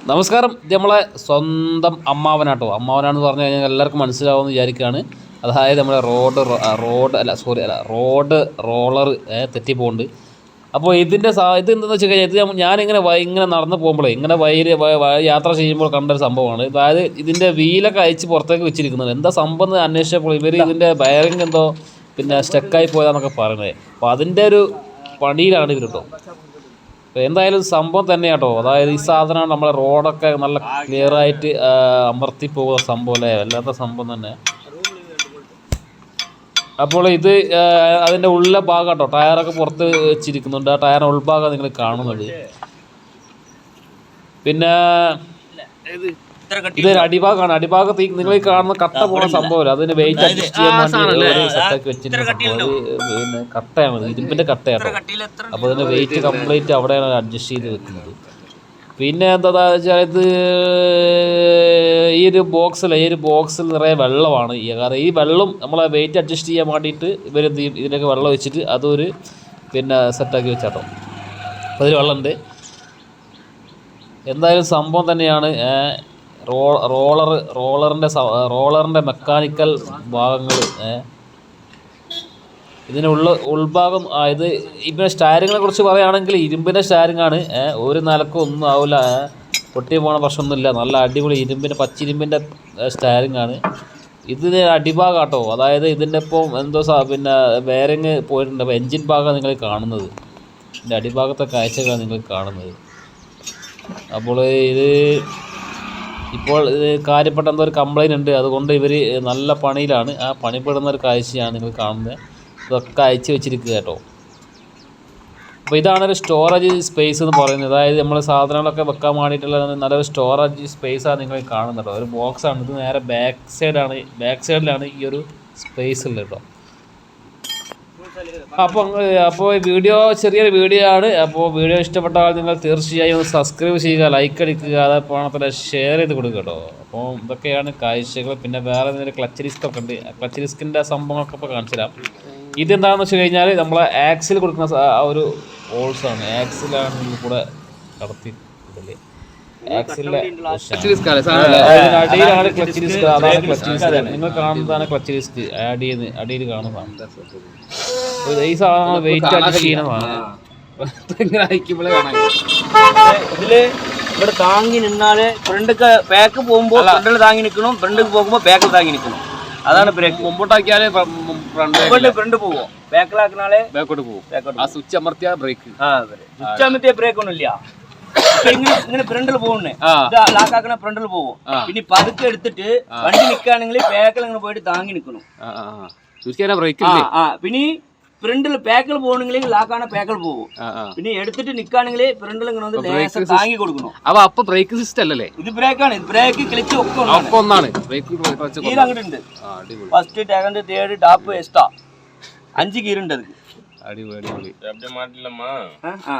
നമസ്കാരം. നമ്മളെ സ്വന്തം അമ്മാവനാട്ടോ. അമ്മാവനാണെന്ന് പറഞ്ഞു കഴിഞ്ഞാൽ എല്ലാവർക്കും മനസ്സിലാവുമെന്ന് വിചാരിക്കുകയാണ് അതായത് നമ്മുടെ റോഡ് റോഡ് അല്ല സോറി അല്ല റോഡ് റോളർ തെറ്റിപ്പോണ്ട് അപ്പോൾ ഇതിന്റെ സാ ഇത് എന്താണെന്ന് വെച്ച് കഴിഞ്ഞാൽ ഇത് ഞാൻ- ഞാനിങ്ങനെ ഇങ്ങനെ നടന്ന് പോകുമ്പോഴേ ഇങ്ങനെ വൈര് യാത്ര ചെയ്യുമ്പോൾ കണ്ടൊരു സംഭവമാണ്. അതായത് ഇതിന്റെ വീലൊക്കെ അയച്ച് പുറത്തേക്ക് വെച്ചിരിക്കുന്നത്. എന്താ സംഭവം എന്ന് അന്വേഷിച്ചപ്പോൾ ഇവർ ഇതിന്റെ ബയറിംഗ് എന്തോ പിന്നെ സ്റ്റക്കായി പോയതാണെന്നൊക്കെ പറയുന്നത്. അപ്പോൾ അതിന്റെ ഒരു പണിയിലാണ് ഇവർ കേട്ടോ എന്തായാലും സംഭവം തന്നെയാട്ടോ. അതായത് ഈ സാധനം നമ്മളെ റോഡൊക്കെ നല്ല ക്ലിയർ ആയിട്ട് അമർത്തി പോകുന്ന സംഭവം അല്ലേ? വല്ലാത്ത സംഭവം തന്നെ. അപ്പോൾ ഇത് അതിന്റെ ഉള്ളിലെ ഭാഗം കേട്ടോ ടയറൊക്കെ പുറത്ത് വെച്ചിരിക്കുന്നുണ്ട്. ആ ടയർ ഉൾഭാഗം നിങ്ങൾ കാണുന്നത്. പിന്നെ ഇത് അടിഭാഗമാണ്. അടിഭാഗത്ത് നിങ്ങൾ ഈ കാണുന്ന കട്ട പോണ സംഭവം അതിന് വെയിറ്റ് അഡ്ജസ്റ്റ് ചെയ്യാൻ വേണ്ടി സെറ്റാക്കി വെച്ചിട്ടുണ്ട് പിന്നെ കട്ടയാണ് ഇരുമ്പിന്റെ കട്ടയാണ് അപ്പോൾ അതിന്റെ വെയിറ്റ് കംപ്ലീറ്റ് അവിടെയാണ് അഡ്ജസ്റ്റ് ചെയ്ത് വെക്കുന്നത്. പിന്നെ എന്താ വെച്ചാൽ ഇത് ഈ ഒരു ബോക്സിൽ ഈ ഒരു ബോക്സിൽ നിറയെ വെള്ളമാണ് ഈ കാരണം ഈ വെള്ളം നമ്മളെ വെയിറ്റ് അഡ്ജസ്റ്റ് ചെയ്യാൻ വേണ്ടിയിട്ട് ഇവർ എന്ത് ചെയ്യും? ഇതിനൊക്കെ വെള്ളം വെച്ചിട്ട് അതൊരു പിന്നെ സെറ്റാക്കി വെച്ചാട്ടോ അപ്പോൾ അതിൽ വെള്ളമുണ്ട്. എന്തായാലും സംഭവം തന്നെയാണ്. റോ റോളർ റോളറിന്റെ റോളറിന്റെ മെക്കാനിക്കൽ ഭാഗങ്ങൾ ഇതിന് ഉള്ള ഉൾഭാഗം ഇത് ഇപ്പം സ്റ്റാരിങ്ങിനെ കുറിച്ച് പറയുകയാണെങ്കിൽ ഇരുമ്പിന്റെ സ്റ്റാരിങ് ആണ് ഒരു നിലക്കും ഒന്നും ആവില്ല പൊട്ടി പോണ പ്രശ്നമൊന്നുമില്ല. നല്ല അടിപൊളി ഇരുമ്പിന്റെ പച്ചിരുമ്പിന്റെ സ്റ്റാരിങ് ആണ് ഇതിന് അടിഭാഗം കേട്ടോ അതായത് ഇതിന്റെ ഇപ്പം എന്തോ സാ പിന്നെ ബെയറിങ് പോയിട്ടുണ്ട്. അപ്പോൾ എൻജിൻ ഭാഗമാണ് നിങ്ങൾ കാണുന്നത്. ഇതിന്റെ അടിഭാഗത്തെ കാഴ്ചകളാണ് നിങ്ങൾ കാണുന്നത്. അപ്പോൾ ഇത് ഇപ്പോൾ കാര്യപ്പെട്ട എന്തോ ഒരു കംപ്ലൈന്റ് ഉണ്ട്. അതുകൊണ്ട് ഇവർ നല്ല പണിയിലാണ്. ആ പണിപ്പെടുന്ന ഒരു കാഴ്ചയാണ് നിങ്ങൾ കാണുന്നത്. ഇതൊക്കെ അയച്ചു വെച്ചിരിക്കുക കേട്ടോ. അപ്പോൾ ഇതാണ് ഒരു സ്റ്റോറേജ് സ്പേസ് എന്ന് പറയുന്നത്. അതായത് നമ്മൾ സാധനങ്ങളൊക്കെ വെക്കാൻ വേണ്ടിയിട്ടുള്ള നല്ലൊരു സ്റ്റോറേജ് സ്പേസാണ് നിങ്ങൾ കാണുന്നത് കേട്ടോ. ഒരു ബോക്സാണ് ഇത് നേരെ ബാക്ക് സൈഡാണ് ബാക്ക് സൈഡിലാണ് ഈ ഒരു സ്പേസ് ഉള്ളത് കേട്ടോ. അപ്പോൾ അപ്പോൾ വീഡിയോ ചെറിയൊരു വീഡിയോ ആണ്. അപ്പോൾ വീഡിയോ ഇഷ്ടപ്പെട്ടാൽ നിങ്ങൾ തീർച്ചയായും ഒന്ന് സബ്സ്ക്രൈബ് ചെയ്യുക ലൈക്ക് അടിക്കുക അതേപോലെ ഷെയർ ചെയ്ത് കൊടുക്കുക കേട്ടോ. അപ്പോൾ ഇതൊക്കെയാണ് കാഴ്ചകൾ. പിന്നെ വേറെ എന്തെങ്കിലും ക്ലച്ച് റിസ്ക് ഒക്കെ ഉണ്ട്. ക്ലച്ച് റിസ്കിന്റെ സംഭവങ്ങളൊക്കെ ഇപ്പോൾ കാണിച്ചു തരാം. ഇതെന്താണെന്ന് വെച്ച് കഴിഞ്ഞാൽ നമ്മൾ ആക്സിൽ കൊടുക്കുന്ന ആ ഒരു ഹോൾസാണ് ആക്സിലാണ് ഇതിൽ കൂടെ കടത്തി ാണ് അടിയിലാണ് ക്ലച്ച് റിസ്ക് അതാണ് ക്ലച്ച് റിസ്ക് നിങ്ങൾ കാണുന്നതാണ് ക്ലച്ച് റിസ്ക് അടിയിൽ അടിയിൽ കാണുന്നതാണ്. ഈ സാധനം വെയിറ്റ് ആക്കി ക്ഷീണമാണ്. ഇങ്ങനെ അയക്കുമ്പോഴേ കാണാൻ ഇതിൽ ഇവിടെ താങ്ങി നിന്നാൽ ഫ്രണ്ടൊക്കെ ബാക്ക് പോകുമ്പോ ഫ്രണ്ടിൽ താങ്ങി നിൽക്കണം ഫ്രണ്ടിൽ പോകുമ്പോ ബാക്കിൽ താങ്ങി നിൽക്കണം. അതാണ് ബ്രേക്ക് മുമ്പോട്ടാക്കിയാലേ ഫ്രണ്ട് ഫ്രണ്ട് പോവോ? ബാക്കിലാക്കണാളെ ബാക്കോട്ട് പോകും ആ സ്വിച്ച് അമർത്തിയ ബ്രേക്ക് ആ അമർത്തിയ ബ്രേക്ക് ഒന്നും ഇല്ല ഇപ്പൊ ഇങ്ങനെ ഇങ്ങനെ ഫ്രണ്ടിൽ പോകുന്നേ ലാക്കാക്കണ ഫ്രണ്ടിൽ പോവും. പിന്നെ പതുക്കെ എടുത്തിട്ട് വണ്ടി നിൽക്കുകയാണെങ്കിൽ ബാക്കിൽ ഇങ്ങനെ പോയിട്ട് താങ്ങി നിൽക്കണം. ബ്രേക്ക് പിന്നെ ഫ്രണ്ടിൽ പേക്കൾ പോകണമെങ്കിൽ ലാക്കാണ് പേക്കൾ പോകും പിന്നെ എടുത്തിട്ട് നിക്കാണെങ്കിൽ ഫ്രണ്ടിൽ ഇങ്ങനെ വന്ന് താങ്ങി കൊടുക്കണം. അപ്പൊ അപ്പൊ ബ്രേക്ക് സിസ്റ്റം അല്ലല്ലേ ഇത് ബ്രേക്കാണ് ബ്രേക്ക് ക്ലിച്ച് ഒക്കെ ഒന്നാണ്. Gear അങ്ങോട്ടുണ്ട്. First second third top extra അഞ്ച് ഗിയർ ഉണ്ട് അത് അടിപൊളി അടിപൊളി. മാറ്റില്ലമ്മ ആ.